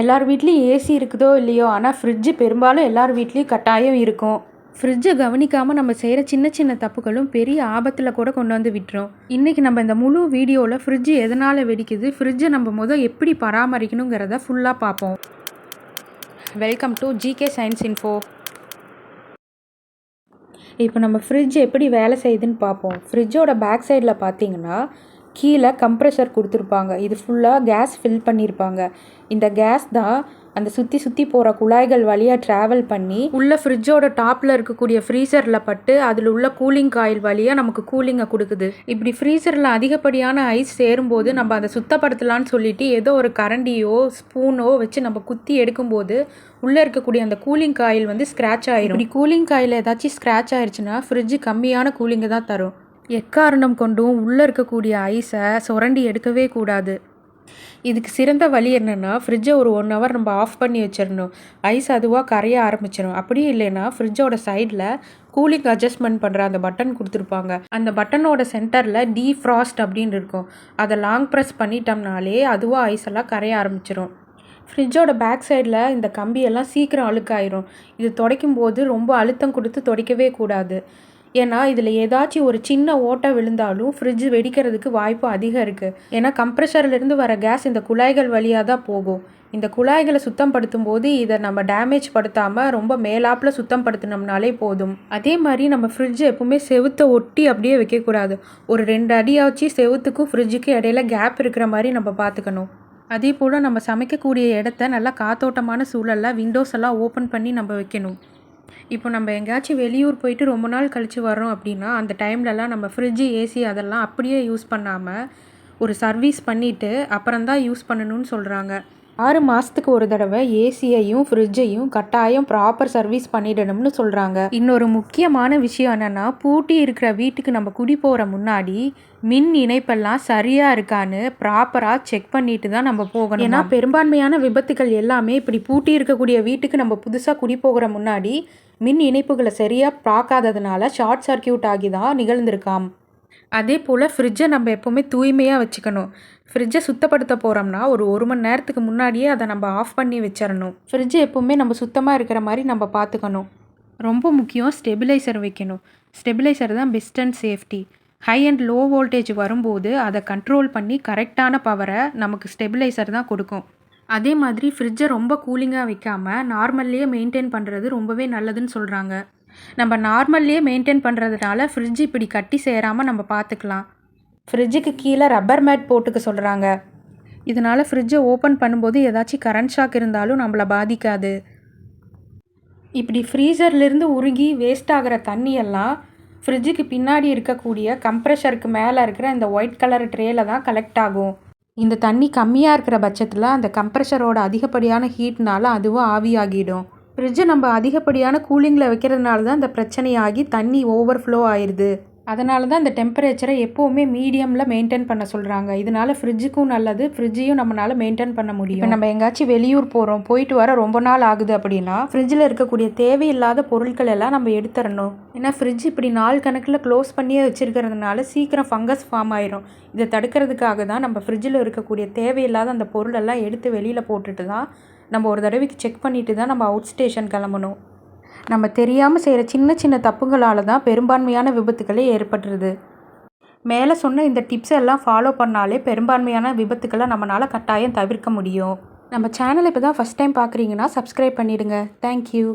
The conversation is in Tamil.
எல்லார் வீட்லேயும் ஏசி இருக்குதோ இல்லையோ ஆனால் ஃப்ரிட்ஜு பெரும்பாலும் எல்லார் வீட்லேயும் கட்டாயம் இருக்கும். ஃப்ரிட்ஜை கவனிக்காமல் நம்ம செய்கிற சின்ன சின்ன தப்புகளும் பெரிய ஆபத்தில் கூட கொண்டு வந்து விட்டுரும். இன்றைக்கி நம்ம இந்த முழு வீடியோவில் ஃப்ரிட்ஜு எதனால் வெடிக்குது ஃப்ரிட்ஜை நம்ம முதல் எப்படி பராமரிக்கணுங்கிறத ஃபுல்லாக பார்ப்போம் welcome to GK science info இப்போ நம்ம ஃப்ரிட்ஜ் எப்படி வேலை செய்யுதுன்னு பார்ப்போம் ஃப்ரிட்ஜோட பேக் சைடில் பார்த்தீங்கன்னா கீழே கம்ப்ரெஷர் கொடுத்துருப்பாங்க. இது ஃபுல்லாக கேஸ் ஃபில் பண்ணியிருப்பாங்க இந்த கேஸ் தான் அந்த சுற்றி சுற்றி போகிற குழாய்கள் வழியாக ட்ராவல் பண்ணி உள்ள ஃப்ரிட்ஜோட டாப்பில் இருக்கக்கூடிய ஃப்ரீசரில் பட்டு அதில் உள்ள கூலிங் காயில் வழியாக நமக்கு கூலிங்கை கொடுக்குது. இப்படி ஃப்ரீசரில் அதிகப்படியான ஐஸ் சேரும்போது நம்ம அதை சுத்தப்படுத்தலான்னு சொல்லிட்டு ஏதோ ஒரு கரண்டியோ ஸ்பூனோ வச்சு நம்ம குத்தி எடுக்கும்போது உள்ளே இருக்கக்கூடிய அந்த கூலிங் காயில் வந்து ஸ்க்ராட்ச் ஆயிரும். இப்படி கூலிங் காயில் ஏதாச்சும் ஸ்க்ராட்ச் ஆயிடுச்சுன்னா ஃப்ரிட்ஜு கம்மியான கூலிங்கை தான் தரும். எக்காரணம் கொண்டும் உள்ளே இருக்கக்கூடிய ஐஸை சுரண்டி எடுக்கவே கூடாது. இதுக்கு சிறந்த வழி என்னென்னா ஃப்ரிட்ஜை ஒரு ஒன் ஹவர் நம்ம ஆஃப் பண்ணி வச்சிடணும். ஐஸ் அதுவாக கரைய ஆரம்பிச்சிடும் அப்படியும் இல்லைன்னா ஃப்ரிட்ஜோட சைடில் கூலிங் அட்ஜஸ்ட்மெண்ட் பண்ணுற அந்த பட்டன் கொடுத்துருப்பாங்க. அந்த பட்டனோட சென்டரில் டீஃப்ராஸ்ட் அப்படின்னு இருக்கும். அதை லாங் ப்ரெஸ் பண்ணிட்டோம்னாலே அதுவாக ஐஸ் எல்லாம் கரைய ஆரம்பிச்சிடும் ஃப்ரிட்ஜோட பேக் சைடில் இந்த கம்பியெல்லாம் சீக்கிரம் அழுக்காயிரும். இது துடைக்கும் போது ரொம்ப அழுத்தம் கொடுத்து துடைக்கவே கூடாது. ஏன்னா இதில் ஏதாச்சும் ஒரு சின்ன ஓட்டை விழுந்தாலும் ஃப்ரிட்ஜ் வெடிக்கிறதுக்கு வாய்ப்பு அதிகம் இருக்குது ஏன்னா கம்ப்ரெஷர்லேருந்து வர கேஸ் இந்த குழாய்கள் வழியாக தான் போகும். இந்த குழாய்களை சுத்தம் படுத்தும் போது இதை நம்ம டேமேஜ் படுத்தாமல் ரொம்ப மேலாப்பில் சுத்தம் படுத்தினோம்னாலே போதும். அதே மாதிரி நம்ம ஃப்ரிட்ஜ் எப்பவுமே செவுத்தை ஒட்டி அப்படியே வைக்கக்கூடாது ஒரு ரெண்டு அடியாச்சு செவுத்துக்கும் ஃப்ரிட்ஜுக்கும் இடையில கேப் இருக்கிற மாதிரி நம்ம பார்த்துக்கணும். அதே போல் நம்ம சமைக்கக்கூடிய இடத்த நல்லா காத்தோட்டமான சூழலில் விண்டோஸ் எல்லாம் ஓப்பன் பண்ணி நம்ம வைக்கணும். இப்போ நம்ம எங்கேயாச்சும் வெளியூர் போயிட்டு ரொம்ப நாள் கழித்து வரோம் அப்படின்னா அந்த டைம்லலாம் நம்ம ஃப்ரிட்ஜு ஏசி அதெல்லாம் அப்படியே யூஸ் பண்ணாமல் ஒரு சர்வீஸ் பண்ணிவிட்டு அப்புறம்தான் யூஸ் பண்ணணும்னு சொல்கிறாங்க ஆறு மாதத்துக்கு ஒரு தடவை ஏசியையும் ஃப்ரிட்ஜையும் கட்டாயம் ப்ராப்பர் சர்வீஸ் பண்ணிடணும்னு சொல்கிறாங்க இன்னொரு முக்கியமான விஷயம் என்னென்னா பூட்டி இருக்கிற வீட்டுக்கு நம்ம குடி போகிற முன்னாடி மின் இணைப்பெல்லாம் சரியாக இருக்கான்னு ப்ராப்பராக செக் பண்ணிட்டு தான் நம்ம போகணும். ஏன்னா பெரும்பான்மையான விபத்துகள் எல்லாமே இப்படி பூட்டி இருக்கக்கூடிய வீட்டுக்கு நம்ம புதுசாக குடி போகிற முன்னாடி மின் இணைப்புகளை சரியாக பார்க்காததுனால ஷார்ட் சர்க்கியூட் ஆகி தான் நிகழ்ந்திருக்காம். அதே போல் ஃப்ரிட்ஜை நம்ம எப்போவுமே தூய்மையாக வச்சுக்கணும். ஃப்ரிட்ஜை சுத்தப்படுத்த போகிறோம்னா ஒரு ஒரு மணி நேரத்துக்கு முன்னாடியே அதை நம்ம ஆஃப் பண்ணி வச்சிடணும். ஃப்ரிட்ஜ் எப்போவுமே நம்ம சுத்தமாக இருக்கிற மாதிரி நம்ம பார்த்துக்கணும். ரொம்ப முக்கியம் ஸ்டெபிலைசர் வைக்கணும். ஸ்டெபிலைசர் தான் best and safety high and low voltage வரும்போது அதை கண்ட்ரோல் பண்ணி கரெக்டான பவரை நமக்கு ஸ்டெபிலைசர் தான் கொடுக்கும். அதே மாதிரி ஃப்ரிட்ஜை ரொம்ப கூலிங்காக வைக்காமல் நார்மல்லையே மெயின்டைன் பண்ணுறது ரொம்பவே நல்லதுன்னு சொல்கிறாங்க நம்ம நார்மல்லையே மெயின்டைன் பண்ணுறதுனால ஃப்ரிட்ஜ் இப்படி கட்டி சேராமல் நம்ம பார்த்துக்கலாம் ஃப்ரிட்ஜுக்கு கீழே ரப்பர் மேட் போட்டுக்க சொல்கிறாங்க இதனால் ஃப்ரிட்ஜை ஓப்பன் பண்ணும்போது ஏதாச்சும் கரண்ட் ஷாக் இருந்தாலும் நம்மளை பாதிக்காது. இப்படி ஃப்ரீசர்லேருந்து உருகி வேஸ்ட் ஆகிற தண்ணியெல்லாம் ஃப்ரிட்ஜுக்கு பின்னாடி இருக்கக்கூடிய கம்ப்ரெஷருக்கு மேலே இருக்கிற இந்த ஒயிட் கலர் ட்ரேல தான் கலெக்ட் ஆகும். இந்த தண்ணி கம்மியாக இருக்கிற பட்சத்தில் அந்த கம்ப்ரெஷரோட அதிகப்படியான ஹீட்னால அதுவும் ஆவியாகிடும். ஃப்ரிட்ஜை நம்ம அதிகப்படியான கூலிங்கில் வைக்கிறதுனால தான் இந்த பிரச்சனையாகி தண்ணி ஓவர் ஃப்ளோ ஆயிடுது அதனால தான் இந்த டெம்பரேச்சரை எப்போவுமே மீடியமில் மெயின்டைன் பண்ண சொல்கிறாங்க இதனால் ஃப்ரிட்ஜுக்கும் நல்லது ஃப்ரிட்ஜையும் நம்மளால் மெயின்டைன் பண்ண முடியும். இப்போ நம்ம எங்கேயாச்சும் வெளியூர் போகிறோம் போயிட்டு வர ரொம்ப நாள் ஆகுது அப்படின்னா ஃப்ரிட்ஜில் இருக்கக்கூடிய தேவையில்லாத பொருட்கள் எல்லாம் நம்ம எடுத்துடணும் ஏன்னா ஃப்ரிட்ஜ் இப்படி நாள் கணக்கில் க்ளோஸ் பண்ணியே வச்சுருக்கிறதுனால சீக்கிரம் ஃபங்கஸ் ஃபார்ம் ஆயிரும். இதை தடுக்கிறதுக்காக தான் நம்ம ஃப்ரிட்ஜில் இருக்கக்கூடிய தேவையில்லாத அந்த பொருளெல்லாம் எடுத்து வெளியில் போட்டுட்டு தான் நம்ம ஒரு தடவைக்கு செக் பண்ணிட்டு தான் நம்ம அவுட் ஸ்டேஷன் கிளம்பணும். நம்ம தெரியாமல் செய்கிற சின்ன சின்ன தப்புங்களால் தான் பெரும்பான்மையான விபத்துக்களே ஏற்பட்டுருது மேலே சொன்ன இந்த டிப்ஸ் எல்லாம் ஃபாலோ பண்ணாலே பெரும்பான்மையான விபத்துக்களை நம்மளால் கட்டாயம் தவிர்க்க முடியும். நம்ம சேனல் இப்போ தான் ஃபஸ்ட் டைம் பார்க்குறீங்கன்னா சப்ஸ்கிரைப் பண்ணிவிடுங்க தேங்க்யூ